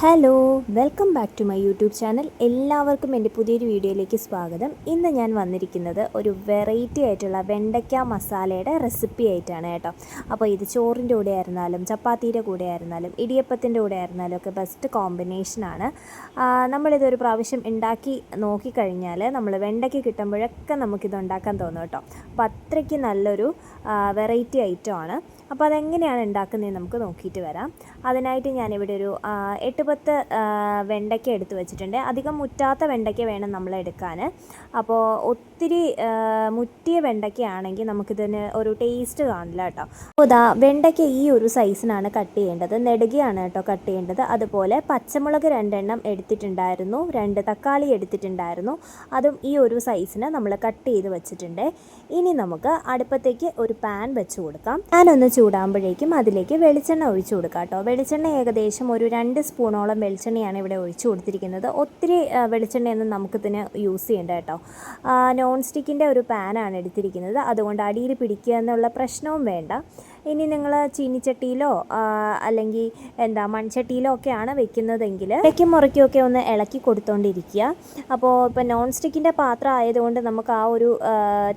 Hello welcome back to my YouTube channel. എല്ലാവർക്കും എന്റെ പുതിയൊരു വീഡിയോയിലേക്ക് സ്വാഗതം. ഇന്ന് ഞാൻ വന്നിരിക്കുന്നത് ഒരു വെറൈറ്റി ആയിട്ടുള്ള വെണ്ടയ്ക്ക മസാലയുടെ റെസിപ്പി ആയിട്ടാണ് കേട്ടോ. അപ്പോൾ ഇത് ചോറിന്റെ കൂടെ ആയിരുന്നാലും ചപ്പാത്തിയുടെ കൂടെ ആയിരുന്നാലും ഇടിയപ്പത്തിന്റെ കൂടെ ആയിരുന്നാലും ഒക്കെ ബെസ്റ്റ് കോമ്പിനേഷനാണ് നമ്മളിതൊരു പ്രാവശ്യം ഉണ്ടാക്കി നോക്കിക്കഴിഞ്ഞാൽ നമ്മൾ വെണ്ടയ്ക്ക് കിട്ടുമ്പോഴൊക്കെ നമുക്കിത് ഉണ്ടാക്കാൻ തോന്നും കേട്ടോ. അപ്പോൾ അത്രയ്ക്ക് നല്ലൊരു വെറൈറ്റി ഐറ്റമാണ് അപ്പോൾ അതെങ്ങനെയാണ് ഉണ്ടാക്കുന്നതെന്ന് നമുക്ക് നോക്കിയിട്ട് വരാം. അതിനായിട്ട് ഞാനിവിടെ ഒരു എട്ട് പത്ത് വെണ്ടയ്ക്ക എടുത്ത് വെച്ചിട്ടുണ്ട്. അധികം മുറ്റാത്ത വെണ്ടയ്ക്ക വേണം നമ്മൾ എടുക്കാൻ. അപ്പോൾ ഒത്തിരി മുറ്റിയ വെണ്ടയ്ക്കയാണെങ്കിൽ നമുക്കിതിന് ഒരു ടേസ്റ്റ് കാണില്ല കേട്ടോ. അപ്പോൾ ഇതാ വെണ്ടയ്ക്ക ഈ ഒരു സൈസിനാണ് കട്ട് ചെയ്യേണ്ടത്. നെടുകയാണ് കേട്ടോ കട്ട് ചെയ്യേണ്ടത്. അതുപോലെ പച്ചമുളക് രണ്ടെണ്ണം എടുത്തിട്ടുണ്ടായിരുന്നു. രണ്ട് തക്കാളി എടുത്തിട്ടുണ്ടായിരുന്നു. അതും ഈ ഒരു സൈസിന് നമ്മൾ കട്ട് ചെയ്ത് വെച്ചിട്ടുണ്ട്. ഇനി നമുക്ക് അടുപ്പത്തേക്ക് ഒരു പാൻ വെച്ച് കൊടുക്കാം. പാൻ ഒന്ന് ചൂടാകുമ്പോഴേക്കും അതിലേക്ക് വെളിച്ചെണ്ണ ഒഴിച്ചു കൊടുക്കാം കേട്ടോ. വെളിച്ചെണ്ണ ഏകദേശം ഒരു രണ്ട് സ്പൂണോളം വെളിച്ചെണ്ണയാണ് ഇവിടെ ഒഴിച്ചു കൊടുത്തിരിക്കുന്നത്. ഒത്തിരി വെളിച്ചെണ്ണയൊന്നും നമുക്കിതിന് യൂസ് ചെയ്യേണ്ട കേട്ടോ. നോൺ സ്റ്റിക്കിന്റെ ഒരു പാനാണ് എടുത്തിരിക്കുന്നത്. അതുകൊണ്ട് അടിയിൽ പിടിക്കുക എന്നുള്ള പ്രശ്നവും വേണ്ട. ഇനി നിങ്ങൾ ചീനിച്ചട്ടിയിലോ അല്ലെങ്കിൽ എന്താ മൺചട്ടിയിലോ ഒക്കെയാണ് വെക്കുന്നതെങ്കിൽ ഇടയ്ക്കും മുറയ്ക്കുമൊക്കെ ഒന്ന് ഇളക്കി കൊടുത്തോണ്ടിരിക്കുക. അപ്പോൾ ഇപ്പം നോൺ സ്റ്റിക്കിന്റെ പാത്രം ആയതുകൊണ്ട് നമുക്ക് ആ ഒരു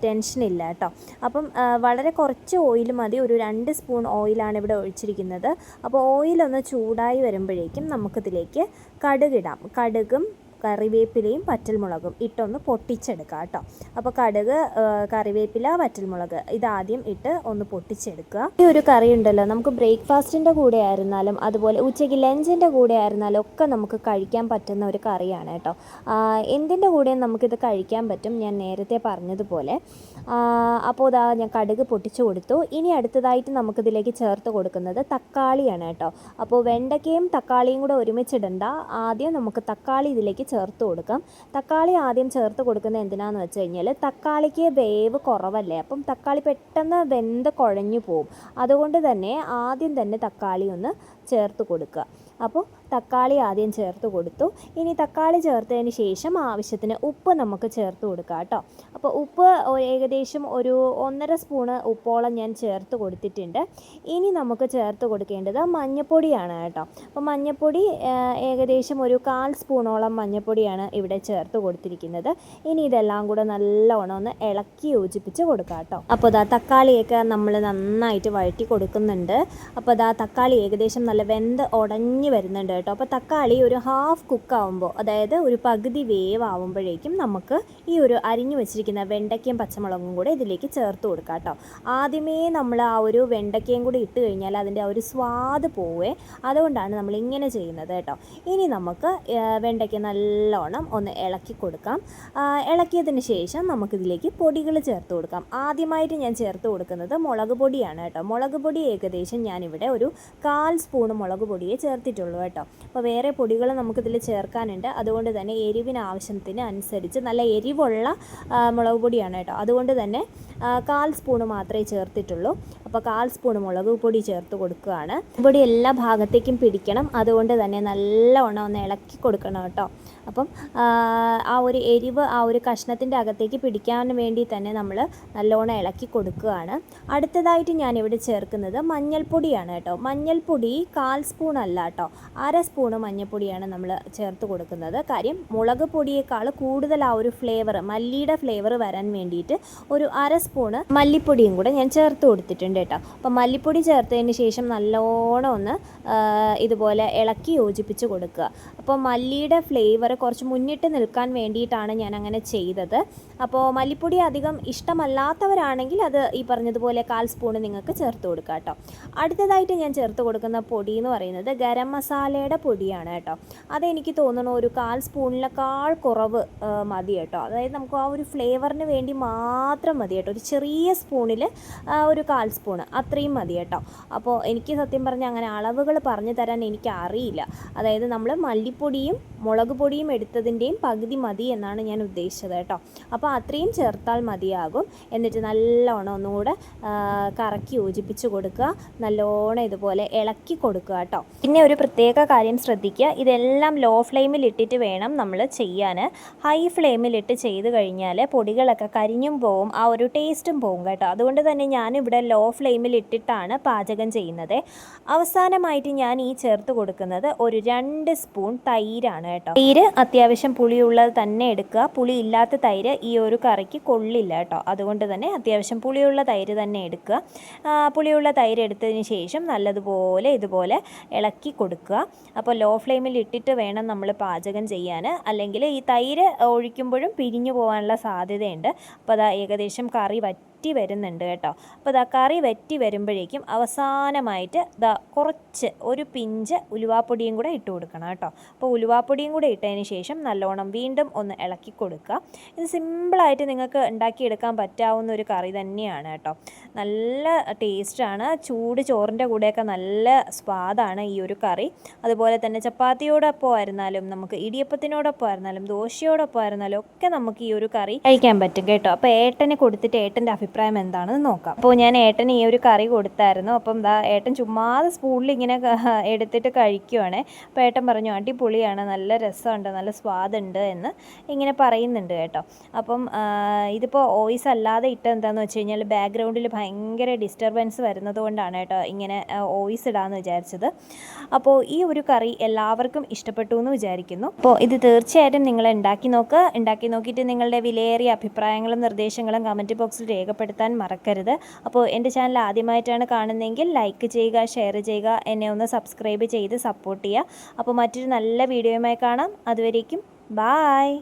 ടെൻഷൻ ഇല്ല കേട്ടോ. അപ്പം വളരെ കുറച്ച് ഓയിൽ മതി. ഒരു രണ്ട് സ്പൂൺ ഓയിലാണ് ഇവിടെ ഒഴിച്ചിരിക്കുന്നത്. അപ്പോൾ ഓയിലൊന്ന് ചൂടായി വരുമ്പോഴേക്കും നമുക്കിതിലേക്ക് കടുകിടാം കടുകും കറിവേപ്പിലയും വറ്റൽമുളകും ഇട്ടൊന്ന് പൊട്ടിച്ചെടുക്കുക കേട്ടോ. അപ്പോൾ കടുക് കറിവേപ്പില വറ്റൽമുളക് ഇതാദ്യം ഇട്ട് ഒന്ന് പൊട്ടിച്ചെടുക്കുക. ഈ ഒരു കറി ഉണ്ടല്ലോ നമുക്ക് ബ്രേക്ക്ഫാസ്റ്റിന്റെ കൂടെ ആയിരുന്നാലും അതുപോലെ ഉച്ചയ്ക്ക് ലഞ്ചിന്റെ കൂടെ ആയിരുന്നാലും ഒക്കെ നമുക്ക് കഴിക്കാൻ പറ്റുന്ന ഒരു കറിയാണ് കേട്ടോ. എന്തിന്റെ കൂടെയും നമുക്കിത് കഴിക്കാൻ പറ്റും ഞാൻ നേരത്തെ പറഞ്ഞതുപോലെ. അപ്പോൾ ഇതാ ഞാൻ കടുക് പൊട്ടിച്ചു കൊടുത്തു. ഇനി അടുത്തതായിട്ട് നമുക്കിതിലേക്ക് ചേർത്ത് കൊടുക്കുന്നത് തക്കാളിയാണ് കേട്ടോ. അപ്പോൾ വെണ്ടയ്ക്കയും തക്കാളിയും കൂടെ ഒരുമിച്ചിടണ്ട. ആദ്യം നമുക്ക് തക്കാളി ഇതിലേക്ക് ചേർത്ത് കൊടുക്കാം. തക്കാളി ആദ്യം ചേർത്ത് കൊടുക്കുന്നത് എന്തിനാന്ന് വെച്ച് കഴിഞ്ഞാൽ തക്കാളിക്ക് വേവ് കുറവല്ലേ അപ്പം തക്കാളി പെട്ടെന്ന് വെന്ത് കുഴഞ്ഞു പോവും. അതുകൊണ്ട് തന്നെ ആദ്യം തന്നെ തക്കാളി ഒന്ന് ചേർത്ത് കൊടുക്കുക. അപ്പോൾ തക്കാളി ആദ്യം ചേർത്ത് കൊടുത്തു. ഇനി തക്കാളി ചേർത്തതിന് ശേഷം ആവശ്യത്തിന് ഉപ്പ് നമുക്ക് ചേർത്ത് കൊടുക്കാം കേട്ടോ. അപ്പോൾ ഉപ്പ് ഏകദേശം ഒരു ഒന്നര സ്പൂണ് ഉപ്പോളം ഞാൻ ചേർത്ത് കൊടുത്തിട്ടുണ്ട്. ഇനി നമുക്ക് ചേർത്ത് കൊടുക്കേണ്ടത് മഞ്ഞപ്പൊടിയാണ് കേട്ടോ. അപ്പോൾ മഞ്ഞപ്പൊടി ഏകദേശം ഒരു കാൽ സ്പൂണോളം മഞ്ഞപ്പൊടിയാണ് ഇവിടെ ചേർത്ത് കൊടുത്തിരിക്കുന്നത്. ഇനി ഇതെല്ലാം കൂടെ നല്ലവണ്ണം ഒന്ന് ഇളക്കി യോജിപ്പിച്ച് കൊടുക്കാം കേട്ടോ. അപ്പോൾ ഇതാ തക്കാളിയൊക്കെ നമ്മൾ നന്നായിട്ട് വഴറ്റി കൊടുക്കുന്നുണ്ട്. അപ്പോൾ ഇതാ തക്കാളി ഏകദേശം നല്ല വെന്ത് ഉടഞ്ഞു വരുന്നുണ്ട് കേട്ടോ. അപ്പോൾ തക്കാളി ഒരു ഹാഫ് കുക്ക് ആവുമ്പോൾ അതായത് ഒരു പകുതി വേവ് ആവുമ്പോഴേക്കും നമുക്ക് ഈ ഒരു അരിഞ്ഞു വെച്ചിരിക്കുന്ന വെണ്ടയ്ക്കയും പച്ചമുളകും കൂടെ ഇതിലേക്ക് ചേർത്ത് കൊടുക്കാം കേട്ടോ. ആദ്യമേ നമ്മൾ ആ ഒരു വെണ്ടയ്ക്കയും കൂടി ഇട്ട് കഴിഞ്ഞാൽ അതിന്റെ ആ ഒരു സ്വാദ് പോവേ. അതുകൊണ്ടാണ് നമ്മൾ ഇങ്ങനെ ചെയ്യുന്നത് കേട്ടോ. ഇനി നമുക്ക് വെണ്ടയ്ക്ക നല്ലോണം ഒന്ന് ഇളക്കി കൊടുക്കാം. ഇളക്കിയതിന് ശേഷം നമുക്കിതിലേക്ക് പൊടികൾ ചേർത്ത് കൊടുക്കാം. ആദ്യമായിട്ട് ഞാൻ ചേർത്ത് കൊടുക്കുന്നത് മുളക് പൊടിയാണ് കേട്ടോ. മുളക് പൊടി ഏകദേശം ഞാനിവിടെ ഒരു കാൽ സ്പൂൺ മുളക് പൊടിയെ ചേർത്തിട്ടുള്ളൂ കേട്ടോ. അപ്പോൾ വേറെ പൊടികൾ നമുക്കിതിൽ ചേർക്കാനുണ്ട്. അതുകൊണ്ട് തന്നെ എരിവിന് ആവശ്യത്തിന് അനുസരിച്ച് നല്ല എരിവുള്ള മുളക് പൊടിയാണ് കേട്ടോ. അതുകൊണ്ട് തന്നെ കാൽ സ്പൂണ് മാത്രമേ ചേർത്തിട്ടുള്ളൂ. അപ്പോൾ കാൽ സ്പൂൺ മുളക് പൊടി ചേർത്ത് കൊടുക്കുകയാണ്. പൊടി എല്ലാ ഭാഗത്തേക്കും പിടിക്കണം. അതുകൊണ്ട് തന്നെ നല്ലവണ്ണം ഒന്ന് ഇളക്കി കൊടുക്കണം കേട്ടോ. അപ്പം ആ, ഒരു എരിവ് ആ ഒരു കഷ്ണത്തിന്റെ അകത്തേക്ക് പിടിക്കാൻ വേണ്ടി തന്നെ നമ്മൾ നല്ലോണം ഇളക്കി കൊടുക്കുകയാണ്. അടുത്തതായിട്ട് ഞാനിവിടെ ചേർക്കുന്നത് മഞ്ഞൾപ്പൊടിയാണ് കേട്ടോ. മഞ്ഞൾപ്പൊടി കാൽ സ്പൂൺ അല്ല കേട്ടോ. അര സ്പൂൺ മഞ്ഞൾപ്പൊടിയാണ് നമ്മൾ ചേർത്ത് കൊടുക്കുന്നത്. കാര്യം മുളക് പൊടിയേക്കാൾ കൂടുതൽ ആ ഒരു ഫ്ലേവർ മല്ലിയുടെ ഫ്ലേവർ വരാൻ വേണ്ടിയിട്ട് ഒരു അര സ്പൂണ് മല്ലിപ്പൊടിയും കൂടെ ഞാൻ ചേർത്ത് കൊടുത്തിട്ടുണ്ട് കേട്ടോ. അപ്പോൾ മല്ലിപ്പൊടി ചേർത്തതിന് ശേഷം നല്ലോണം ഒന്ന് ഇതുപോലെ ഇളക്കി യോജിപ്പിച്ച് കൊടുക്കുക. അപ്പോൾ മല്ലിയുടെ ഫ്ലേവർ കുറച്ച് മുന്നിട്ട് നിൽക്കാൻ വേണ്ടിയിട്ടാണ് ഞാൻ അങ്ങനെ ചെയ്തത്. അപ്പോൾ മല്ലിപ്പൊടി അധികം ഇഷ്ടമല്ലാത്തവരാണെങ്കിൽ അത് ഈ പറഞ്ഞതുപോലെ കാൽ സ്പൂണ് നിങ്ങൾക്ക് ചേർത്ത് കൊടുക്കുക കേട്ടോ. അടുത്തതായിട്ട് ഞാൻ ചേർത്ത് കൊടുക്കുന്ന പൊടി എന്ന് പറയുന്നത് ഗരം മസാലയുടെ പൊടിയാണ് കേട്ടോ. അതെനിക്ക് തോന്നുന്നു ഒരു കാൽ സ്പൂണിനേക്കാൾ കുറവ് മതി കേട്ടോ. അതായത് നമുക്ക് ആ ഒരു ഫ്ലേവറിന് വേണ്ടി മാത്രം മതി കേട്ടോ. ഒരു ചെറിയ സ്പൂണിൽ ഒരു കാൽ സ്പൂണ് അത്രയും മതി കേട്ടോ. അപ്പോൾ എനിക്ക് സത്യം പറഞ്ഞാൽ അങ്ങനെ അളവുകൾ പറഞ്ഞു തരാൻ എനിക്ക് അറിയില്ല അതായത് നമ്മൾ മല്ലിപ്പൊടിയും മുളക് പൊടിയും എടുത്തതിന്റെയും പകുതി മതി എന്നാണ് ഞാൻ ഉദ്ദേശിച്ചത് കേട്ടോ. അപ്പോൾ അത്രയും ചേർത്താൽ മതിയാകും. എന്നിട്ട് നല്ലോണം ഒന്നുകൂടെ കറക്കി യോജിപ്പിച്ച് കൊടുക്കുക. നല്ലോണം ഇതുപോലെ ഇളക്കി കൊടുക്കുക കേട്ടോ. പിന്നെ ഒരു പ്രത്യേക കാര്യം ശ്രദ്ധിക്കുക. ഇതെല്ലാം ലോ ഫ്ലെയിമിൽ ഇട്ടിട്ട് വേണം നമ്മൾ ചെയ്യാൻ ഹൈ ഫ്ലെയിമിലിട്ട് ചെയ്ത് കഴിഞ്ഞാൽ പൊടികളൊക്കെ കരിഞ്ഞും പോവും. ആ ഒരു ടേസ്റ്റും പോവും കേട്ടോ. അതുകൊണ്ട് തന്നെ ഞാനിവിടെ ലോ ഫ്ലെയിമിൽ ഇട്ടിട്ടാണ് പാചകം ചെയ്യുന്നത്. അവസാനമായിട്ട് ഞാൻ ഈ ചേർത്ത് കൊടുക്കുന്നത് ഒരു രണ്ട് സ്പൂൺ തൈരാണ് കേട്ടോ. തൈര് അത്യാവശ്യം പുളിയുള്ളത് തന്നെ എടുക്കുക. പുളി ഇല്ലാത്ത തൈര് ഈ ഒരു കറിക്ക് കൊള്ളില്ല കേട്ടോ. അതുകൊണ്ട് തന്നെ അത്യാവശ്യം പുളിയുള്ള തൈര് തന്നെ എടുക്കുക. പുളിയുള്ള തൈര് എടുത്തതിന് ശേഷം നല്ലതുപോലെ ഇതുപോലെ ഇളക്കി കൊടുക്കുക. അപ്പോൾ ലോ ഫ്ലെയിമിൽ ഇട്ടിട്ട് വേണം നമ്മൾ പാചകം ചെയ്യാൻ. അല്ലെങ്കിൽ ഈ തൈര് ഒഴിക്കുമ്പോഴും പിരിഞ്ഞു പോകാനുള്ള സാധ്യതയുണ്ട്. അപ്പോൾ അതാ ഏകദേശം കറി വറ്റി വരുന്നുണ്ട് കേട്ടോ. അപ്പോൾ ഇതാ കറി വറ്റി വരുമ്പോഴേക്കും അവസാനമായിട്ട് ഇതാ കുറച്ച് ഒരു പിഞ്ച് ഉലുവാപ്പൊടിയും കൂടെ ഇട്ട് കൊടുക്കണം കേട്ടോ. അപ്പോൾ ഉലുവാപ്പൊടിയും കൂടെ ഇട്ടതിന് ശേഷം നല്ലോണം വീണ്ടും ഒന്ന് ഇളക്കി കൊടുക്കുക. ഇത് സിമ്പിളായിട്ട് നിങ്ങൾക്ക് ഉണ്ടാക്കിയെടുക്കാൻ പറ്റാവുന്ന ഒരു കറി തന്നെയാണ് കേട്ടോ. നല്ല ടേസ്റ്റാണ് ചൂട് ചോറിന്റെ കൂടെയൊക്കെ നല്ല സ്വാദാണ് ഈ ഒരു കറി. അതുപോലെ തന്നെ ചപ്പാത്തിയോടൊപ്പം ആയിരുന്നാലും നമുക്ക് ഇടിയപ്പത്തിനോടൊപ്പം ആയിരുന്നാലും ദോശയോടൊപ്പം ആയിരുന്നാലും ഒക്കെ നമുക്ക് ഈ ഒരു കറി കഴിക്കാൻ പറ്റും കേട്ടോ. അപ്പോൾ ഏട്ടനെ കൊടുത്തിട്ട് ഏട്ടന്റെ അഭിപ്രായം എന്താണെന്ന് നോക്കാം. അപ്പോൾ ഞാൻ ഏട്ടൻ ഈ ഒരു കറി കൊടുത്തായിരുന്നു. അപ്പം ദാ ഏട്ടൻ ചുമ്മാതെ സ്പൂണിൽ ഇങ്ങനെ എടുത്തിട്ട് കഴിക്കുവാണ്. അപ്പോൾ ഏട്ടൻ പറഞ്ഞു അടിപൊളിയാണ് നല്ല രസമുണ്ട് നല്ല സ്വാദുണ്ട് എന്ന് ഇങ്ങനെ പറയുന്നുണ്ട് കേട്ടോ. അപ്പം ഇതിപ്പോൾ വോയിസ് അല്ലാതെ ഇട്ട എന്താണെന്ന് വെച്ച് കഴിഞ്ഞാൽ ബാക്ക്ഗ്രൗണ്ടിൽ ഭയങ്കര ഡിസ്റ്റർബൻസ് വരുന്നത് കൊണ്ടാണ് കേട്ടോ ഇങ്ങനെ വോയിസ് ഇടാമെന്ന് വിചാരിച്ചത്. അപ്പോൾ ഈ ഒരു കറി എല്ലാവർക്കും ഇഷ്ടപ്പെട്ടു എന്ന് വിചാരിക്കുന്നു. അപ്പോൾ ഇത് തീർച്ചയായിട്ടും നിങ്ങൾ ഉണ്ടാക്കി നോക്കുക ഉണ്ടാക്കി നോക്കിയിട്ട് നിങ്ങളുടെ വിലയേറിയ അഭിപ്രായങ്ങളും നിർദ്ദേശങ്ങളും കമന്റ് ബോക്സിൽ രേഖപ്പെടുത്താൻ മറക്കരുത്. അപ്പോൾ എന്റെ ചാനൽ ആദ്യമായിട്ടാണ് കാണുന്നതെങ്കിൽ ലൈക്ക് ചെയ്യുക ഷെയർ ചെയ്യുക എന്നെ ഒന്ന് സബ്സ്ക്രൈബ് ചെയ്ത് സപ്പോർട്ട് ചെയ്യുക. അപ്പോൾ മറ്റൊരു നല്ല വീഡിയോയുമായി കാണാം. അതുവരേക്കും ബായ്